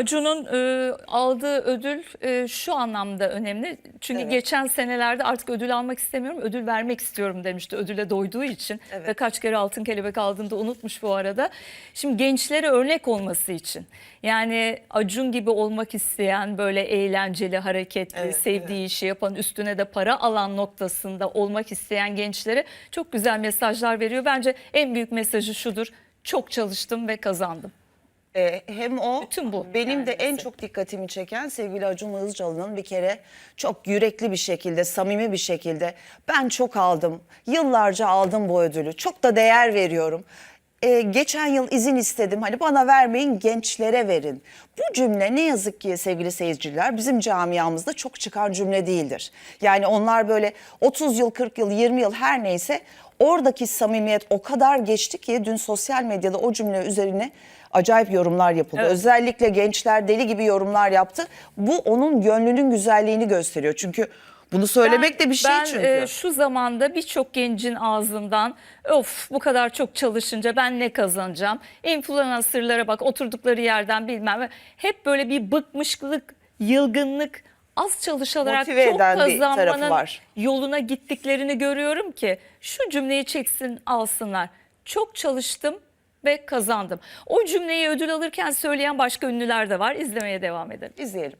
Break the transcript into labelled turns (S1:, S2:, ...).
S1: Acun'un e, aldığı ödül e, şu anlamda önemli. Çünkü
S2: Evet.
S1: geçen senelerde artık ödül almak istemiyorum, ödül vermek istiyorum demişti ödüle doyduğu için.
S2: Evet.
S1: Ve kaç kere altın kelebek aldığını da unutmuş bu arada. Şimdi gençlere örnek olması için. Yani Acun gibi olmak isteyen böyle eğlenceli, hareketli,
S2: Evet,
S1: sevdiği işi yapan, üstüne de para alan noktasında olmak isteyen gençlere çok güzel mesajlar veriyor. Bence en büyük mesajı şudur. Çok çalıştım ve kazandım.
S2: Ee, hem o
S1: Bütün bu
S2: benim de en çok dikkatimi çeken sevgili Acun Ilıcalı'nın bir kere çok yürekli bir şekilde, samimi bir şekilde ben çok aldım, yıllarca aldım bu ödülü, çok da değer veriyorum. Ee, geçen yıl izin istedim hani bana vermeyin gençlere verin. Bu cümle ne yazık ki sevgili seyirciler bizim camiamızda çok çıkan cümle değildir. Yani onlar böyle 30 yıl, 40 yıl, 20 yıl her neyse oradaki samimiyet o kadar geçti ki dün sosyal medyada o cümle üzerine acayip yorumlar yapıldı.
S1: Evet.
S2: Özellikle gençler deli gibi yorumlar yaptı. Bu onun gönlünün güzelliğini gösteriyor. Çünkü bunu söylemek de bir şey
S1: ben,
S2: çünkü.
S1: e, şu zamanda birçok gencin ağzından of bu kadar çok çalışınca ben ne kazanacağım? Influencerlara bak oturdukları yerden bilmem. Hep böyle bir bıkmışlık, yılgınlık, az çalışarak
S2: Motive
S1: çok kazanmanın
S2: var.
S1: yoluna gittiklerini görüyorum ki şu cümleyi çeksin alsınlar. Çok çalıştım ve kazandım. O cümleyi ödül alırken söyleyen başka ünlüler de var. İzlemeye devam edelim.
S2: İzleyelim.